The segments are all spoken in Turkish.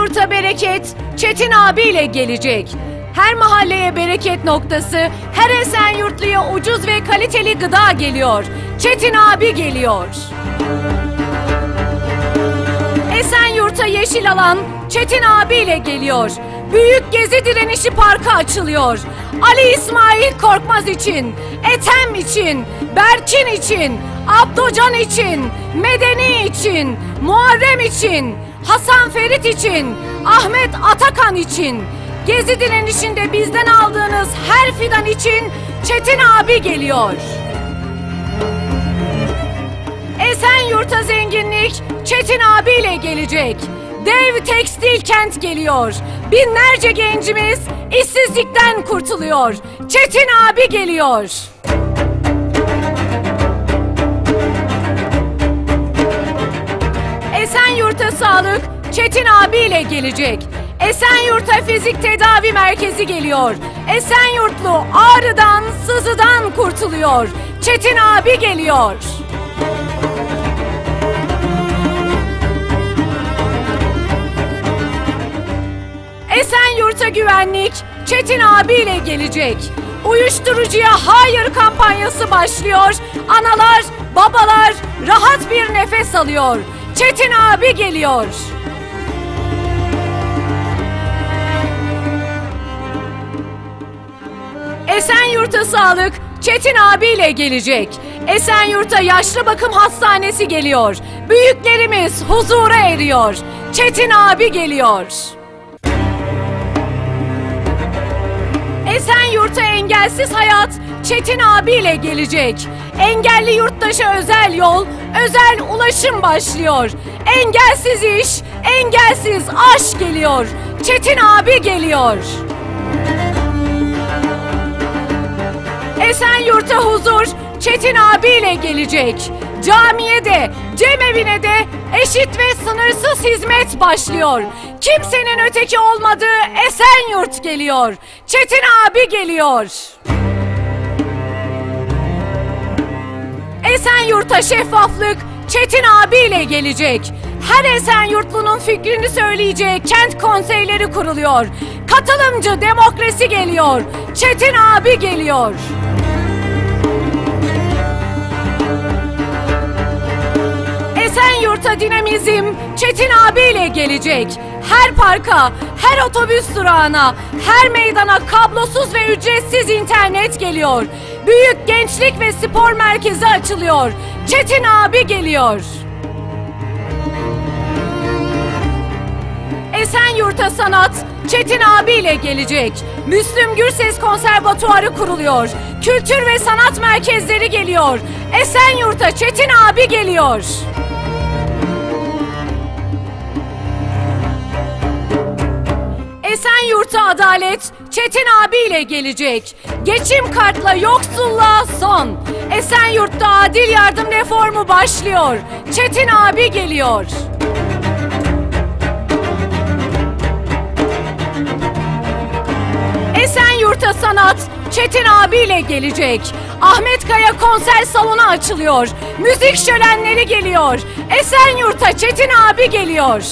Esenyurt'a bereket Çetin abiyle gelecek. Her mahalleye bereket noktası, her Esenyurtluya ucuz ve kaliteli gıda geliyor. Çetin abi geliyor. Esenyurt'a yeşil alan Çetin abiyle geliyor. Büyük Gezi Direnişi Parkı açılıyor. Ali İsmail Korkmaz için, Ethem için, Berkin için, Abdocan için, Medeni için, Muharrem için, Hasan Ferit için, Ahmet Atakan için, Gezi direnişinde bizden aldığınız her fidan için Çetin abi geliyor. Esenyurt'a zenginlik Çetin abiyle gelecek. Dev tekstil kent geliyor. Binlerce gencimiz işsizlikten kurtuluyor. Çetin abi geliyor. Esenyurt'a sağlık Çetin abiyle gelecek. Esenyurt'a fizik tedavi merkezi geliyor. Esenyurtlu ağrıdan, sızıdan kurtuluyor. Çetin abi geliyor. Esenyurt'a güvenlik Çetin abiyle gelecek. Uyuşturucuya hayır kampanyası başlıyor. Analar, babalar rahat bir nefes alıyor. Çetin abi geliyor. Esenyurt'a sağlık Çetin abiyle gelecek. Esenyurt'a yaşlı bakım hastanesi geliyor. Büyüklerimiz huzura eriyor. Çetin abi geliyor. Esenyurt'a engelsiz hayat Çetin abiyle gelecek. Engelli yurttaşa özel yol, özel ulaşım başlıyor. Engelsiz iş, engelsiz aşk geliyor. Çetin abi geliyor. Esenyurt'a huzur Çetin abiyle gelecek. Camiye de, cemevine de eşit ve sınırsız hizmet başlıyor. Kimsenin öteki olmadığı Esenyurt geliyor. Çetin abi geliyor. Esenyurt'a şeffaflık Çetin abiyle gelecek. Her Esenyurtlunun fikrini söyleyeceği kent konseyleri kuruluyor. Katılımcı demokrasi geliyor. Çetin abi geliyor. Esenyurt'a dinamizm Çetin abiyle gelecek. Her parka, her otobüs durağına, her meydana kablosuz ve ücretsiz internet geliyor. Büyük gençlik ve spor merkezi açılıyor. Çetin abi geliyor. Esenyurt'a sanat Çetin abiyle gelecek. Müslüm Gürses Konservatuarı kuruluyor. Kültür ve sanat merkezleri geliyor. Esenyurt'a Çetin abi geliyor. Esenyurt'a adalet Çetin abiyle gelecek. Geçim kartla yoksulluğa son. Esenyurt'ta adil yardım reformu başlıyor. Çetin abi geliyor. Esenyurt'a sanat Çetin abiyle gelecek. Ahmet Kaya konser salonu açılıyor. Müzik şölenleri geliyor. Esenyurt'a Çetin abi geliyor.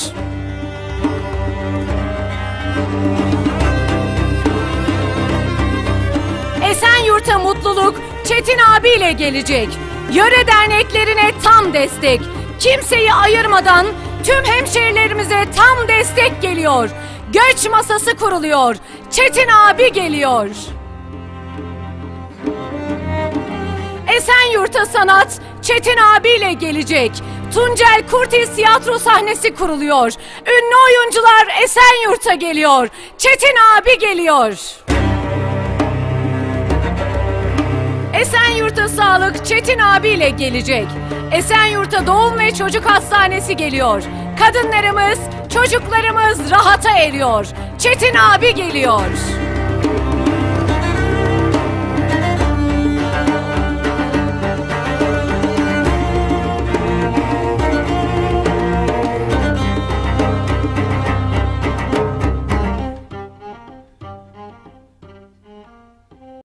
Esenyurt'a mutluluk Çetin abiyle gelecek. Yöre derneklerine tam destek. Kimseyi ayırmadan tüm hemşehrilerimize tam destek geliyor. Göç masası kuruluyor. Çetin abi geliyor. Esenyurt'a sanat Çetin abiyle gelecek. Tuncel Kurtiz tiyatro sahnesi kuruluyor. Ünlü oyuncular Esenyurt'a geliyor. Çetin abi geliyor. Esenyurt'a sağlık Çetin abiyle gelecek. Esenyurt'a doğum ve çocuk hastanesi geliyor. Kadınlarımız, çocuklarımız rahata eriyor. Çetin abi geliyor.